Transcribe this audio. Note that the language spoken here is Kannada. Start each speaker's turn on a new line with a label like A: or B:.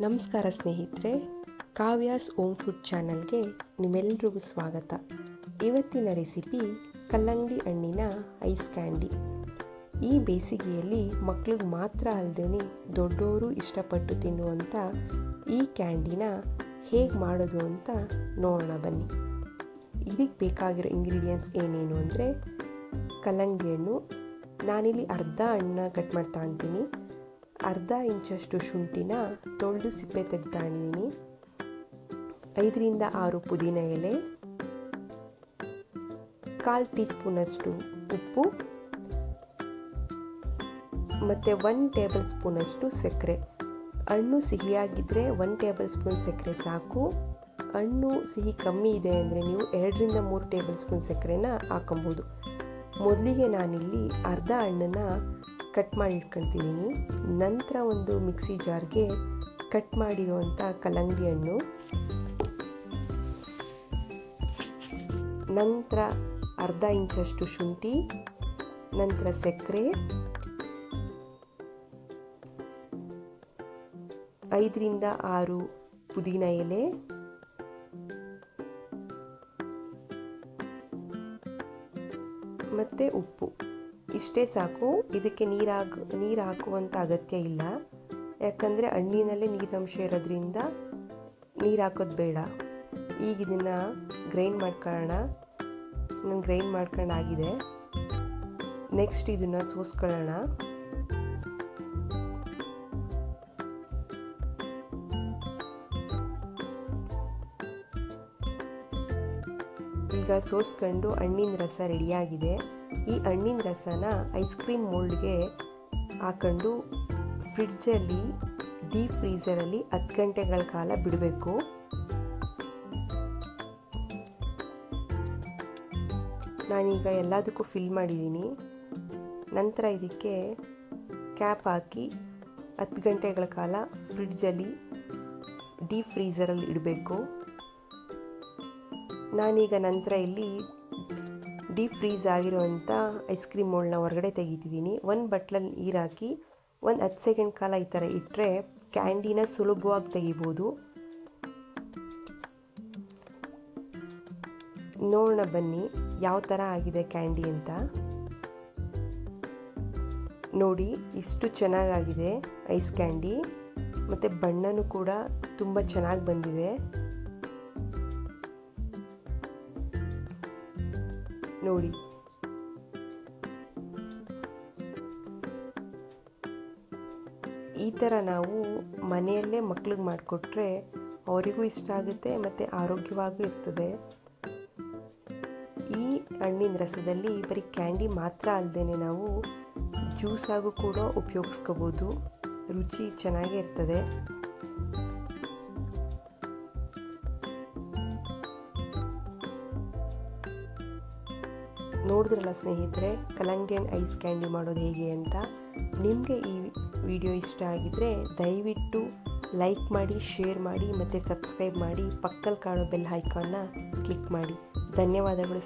A: ನಮಸ್ಕಾರ ಸ್ನೇಹಿತರೆ, ಕಾವ್ಯಾಸ್ ಓಮ್ ಫುಡ್ ಚಾನಲ್ಗೆ ನಿಮ್ಮೆಲ್ಲರಿಗೂ ಸ್ವಾಗತ. ಇವತ್ತಿನ ರೆಸಿಪಿ ಕಲ್ಲಂಗಡಿ ಹಣ್ಣಿನ ಐಸ್ ಕ್ಯಾಂಡಿ. ಈ ಬೇಸಿಗೆಯಲ್ಲಿ ಮಕ್ಳಿಗೆ ಮಾತ್ರ ಅಲ್ಲದೆ ದೊಡ್ಡವರು ಇಷ್ಟಪಟ್ಟು ತಿನ್ನುವಂಥ ಈ ಕ್ಯಾಂಡಿನ ಹೇಗೆ ಮಾಡೋದು ಅಂತ ನೋಡೋಣ ಬನ್ನಿ. ಇದಕ್ಕೆ ಬೇಕಾಗಿರೋ ಇಂಗ್ರೀಡಿಯೆಂಟ್ಸ್ ಏನೇನು ಅಂದರೆ ಕಲ್ಲಂಗಡಿ ಹಣ್ಣು. ನಾನಿಲ್ಲಿ ಅರ್ಧ ಹಣ್ಣನ್ನ ಕಟ್ ಮಾಡ್ತಾ ಅಂತೀನಿ. ಅರ್ಧ ಇಂಚಷ್ಟು ಶುಂಠಿನ ತೊಳೆದು ಸಿಪ್ಪೆ ತೆಗ್ದಾಣಿದ್ದೀನಿ ಐದರಿಂದ ಆರು ಪುದೀನ ಎಲೆ, ಕಾಲು ಟೀ ಸ್ಪೂನಷ್ಟು ಉಪ್ಪು, ಮತ್ತು ಒನ್ ಟೇಬಲ್ ಸ್ಪೂನಷ್ಟು ಸಕ್ಕರೆ. ಹಣ್ಣು ಸಿಹಿಯಾಗಿದ್ದರೆ ಒನ್ ಟೇಬಲ್ ಸ್ಪೂನ್ ಸಕ್ಕರೆ ಸಾಕು. ಹಣ್ಣು ಸಿಹಿ ಕಮ್ಮಿ ಇದೆ ಅಂದರೆ ನೀವು ಎರಡರಿಂದ ಮೂರು ಟೇಬಲ್ ಸ್ಪೂನ್ ಸಕ್ಕರೆನ ಹಾಕೊಬೋದು. ಮೊದಲಿಗೆ ನಾನಿಲ್ಲಿ ಅರ್ಧ ಹಣ್ಣನ್ನು ಕಟ್ ಮಾಡಿ ಇಟ್ಕೊಳ್ತಿದ್ದೀನಿ ನಂತರ ಒಂದು ಮಿಕ್ಸಿ ಜಾರ್ಗೆ ಕಟ್ ಮಾಡಿರುವಂಥ ಕಲ್ಲಂಗಡಿ ಹಣ್ಣು ನಂತರ ಅರ್ಧ ಇಂಚಷ್ಟು ಶುಂಠಿ, ನಂತರ ಸಕ್ಕರೆ, ಐದರಿಂದ ಆರು ಪುದೀನ ಎಲೆ, ಮತ್ತು ಉಪ್ಪು. ಇಷ್ಟೇ ಸಾಕು. ಇದಕ್ಕೆ ನೀರು ಹಾಕ್ ನೀರು ಹಾಕುವಂಥ ಅಗತ್ಯ ಇಲ್ಲ. ಯಾಕಂದರೆ ಹಣ್ಣಿನಲ್ಲೇ ನೀರಂಶ ಇರೋದ್ರಿಂದ ನೀರು ಹಾಕೋದು ಬೇಡ. ಈಗ ಇದನ್ನು ಗ್ರೈಂಡ್ ಮಾಡ್ಕೊಳ್ಳೋಣ. ನಾನು ಗ್ರೈಂಡ್ ಮಾಡ್ಕೊಂಡಾಗಿದೆ ನೆಕ್ಸ್ಟ್ ಇದನ್ನು ಸೋಸ್ಕೊಳ್ಳೋಣ. ಈಗ ಸೋಸ್ಕೊಂಡು ಹಣ್ಣಿನ ರಸ ರೆಡಿಯಾಗಿದೆ ಈ ಹಣ್ಣಿನ ರಸನ ಐಸ್ ಕ್ರೀಮ್ ಮೋಲ್ಡ್ಗೆ ಹಾಕೊಂಡು ಫ್ರಿಡ್ಜಲ್ಲಿ ಡೀಪ್ ಫ್ರೀಸರಲ್ಲಿ ಹತ್ತು ಗಂಟೆಗಳ ಕಾಲ ಬಿಡಬೇಕು. ನಾನೀಗ ಎಲ್ಲದಕ್ಕೂ ಫಿಲ್ ಮಾಡಿದ್ದೀನಿ. ನಂತರ ಇದಕ್ಕೆ ಕ್ಯಾಪ್ ಹಾಕಿ ಹತ್ತು ಗಂಟೆಗಳ ಕಾಲ ಫ್ರಿಡ್ಜಲ್ಲಿ ಡೀಪ್ ಫ್ರೀಸರಲ್ಲಿ ಇಡಬೇಕು. ನಾನೀಗ ನಂತರ ಇಲ್ಲಿ ಡೀಪ್ ಫ್ರೀಸ್ ಆಗಿರುವಂಥ ಐಸ್ ಕ್ರೀಮ್ ಮೋಲ್ಡ್ನ ಹೊರಗಡೆ ತೆಗಿತಿದ್ದೀನಿ. ಒಂದು ಬಟ್ಲಲ್ಲಿ ನೀರು ಹಾಕಿ ಒಂದು ಹತ್ತು ಸೆಕೆಂಡ್ ಕಾಲ ಈ ಥರ ಇಟ್ಟರೆ ಕ್ಯಾಂಡಿನ ಸುಲಭವಾಗಿ ತೆಗಿಬೋದು. ನೋಡೋಣ ಬನ್ನಿ, ಯಾವ ಥರ ಆಗಿದೆ ಕ್ಯಾಂಡಿ ಅಂತ. ನೋಡಿ, ಇಷ್ಟು ಚೆನ್ನಾಗಾಗಿದೆ ಐಸ್ ಕ್ಯಾಂಡಿ ಮತ್ತು ಬಣ್ಣನೂ ಕೂಡ ತುಂಬ ಚೆನ್ನಾಗಿ ಬಂದಿದೆ. ನೋಡಿ. ಈ ಥರ ನಾವು ಮನೆಯಲ್ಲೇ ಮಕ್ಳಿಗೆ ಮಾಡಿಕೊಟ್ರೆ ಅವರಿಗೂ ಇಷ್ಟ ಆಗುತ್ತೆ, ಮತ್ತು ಆರೋಗ್ಯವಾಗೂ ಇರ್ತದೆ. ಈ ಹಣ್ಣಿನ ರಸದಲ್ಲಿ ಬರೀ ಕ್ಯಾಂಡಿ ಮಾತ್ರ ಅಲ್ಲದೆ ನಾವು ಜ್ಯೂಸಾಗೂ ಕೂಡ ಉಪಯೋಗಿಸ್ಕೋಬೋದು. ರುಚಿ ಚೆನ್ನಾಗೇ ಇರ್ತದೆ. ನೋಡಿದ್ರಲ್ಲ ಸ್ನೇಹಿತರೆ ಹಣ್ಣು ಐಸ್ ಕ್ಯಾಂಡಿ ಮಾಡೋದು ಹೇಗೆ ಅಂತ ನಿಮಗೆ ಈ ವಿಡಿಯೋ ಇಷ್ಟ ಆಗಿದ್ದರೆ ದಯವಿಟ್ಟು ಲೈಕ್ ಮಾಡಿ, ಶೇರ್ ಮಾಡಿ ಮತ್ತು ಸಬ್ಸ್ಕ್ರೈಬ್ ಮಾಡಿ ಪಕ್ಕಲ್ಲಿ ಕಾಣೋ ಬೆಲ್ ಐಕಾನ್ನ ಕ್ಲಿಕ್ ಮಾಡಿ. ಧನ್ಯವಾದಗಳು